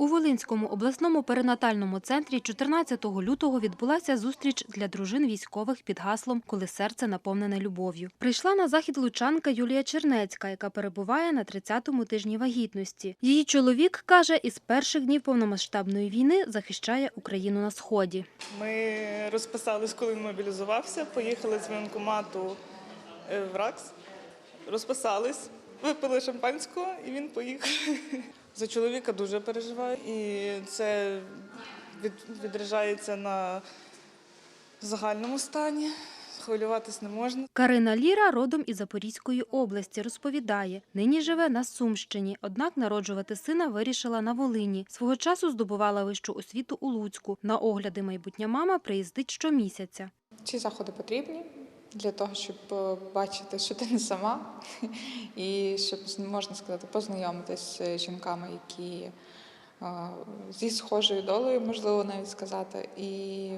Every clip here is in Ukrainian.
У Волинському обласному перинатальному центрі 14 лютого відбулася зустріч для дружин військових під гаслом Коли серце наповнене любов'ю. Прийшла на захід лучанка Юлія Чернецька, яка перебуває на 30-му тижні вагітності. Її чоловік каже, із перших днів повномасштабної війни захищає Україну на сході. Ми розписались, коли він мобілізувався, поїхали з воєнкомату е, в РАКС, розписались, випили шампанського і він поїхав. За чоловіка дуже переживаю, і це від, відражається на загальному стані. Хвилюватись не можна. Карина Ліра родом із Запорізької області розповідає, нині живе на Сумщині, однак народжувати сина вирішила на Волині. Свого часу здобувала вищу освіту у Луцьку. На огляди майбутня мама приїздить щомісяця. Ці заходи потрібні для того, щоб е, бачити, що ти не сама, і щоб можна сказати, познайомитись з жінками, які е, зі схожою долею, можливо, навіть сказати, і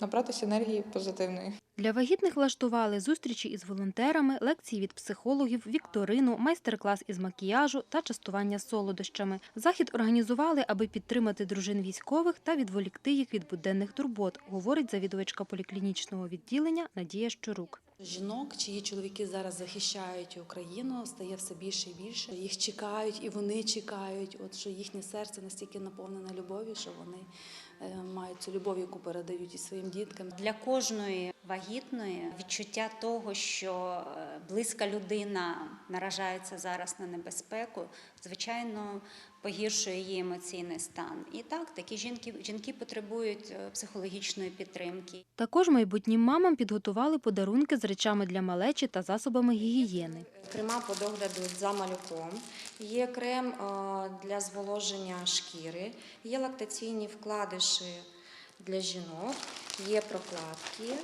набратися енергії позитивної. Для вагітних влаштували зустрічі із волонтерами, лекції від психологів, вікторину, майстер-клас із макіяжу та частування солодощами. Захід організували, аби підтримати дружин військових та відволікти їх від буденних турбот, говорить завідувачка поліклінічного відділення Надія Щурук. Жінок, чиї чоловіки зараз захищають Україну, стає все більше і більше. Їх чекають, і вони чекають. От що їхнє серце настільки наповнене любов'ю, що вони е, мають цю любов, яку передають і своїм діткам. Для кожної вагітної відчуття того, що е, близька людина наражається зараз на небезпеку, звичайно, погіршує її емоційний стан. І так, такі жінки, жінки потребують е, психологічної підтримки. Також майбутнім мамам підготували подарунки з речами для малечі та засобами гігієни. Крема по догляду за малюком, є крем е, для зволоження шкіри, є лактаційні вкладиші для жінок, є прокладки,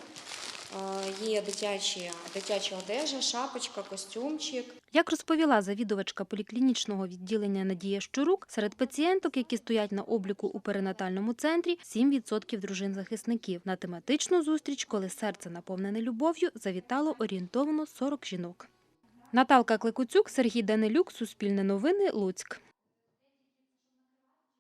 є дитячі, дитяча одежа, шапочка, костюмчик. Як розповіла завідувачка поліклінічного відділення Надія Щурук, серед пацієнток, які стоять на обліку у перинатальному центрі, 7% дружин-захисників. На тематичну зустріч, коли серце наповнене любов'ю, завітало орієнтовно 40 жінок. Наталка Клекуцюк, Сергій Данилюк, Суспільне новини, Луцьк.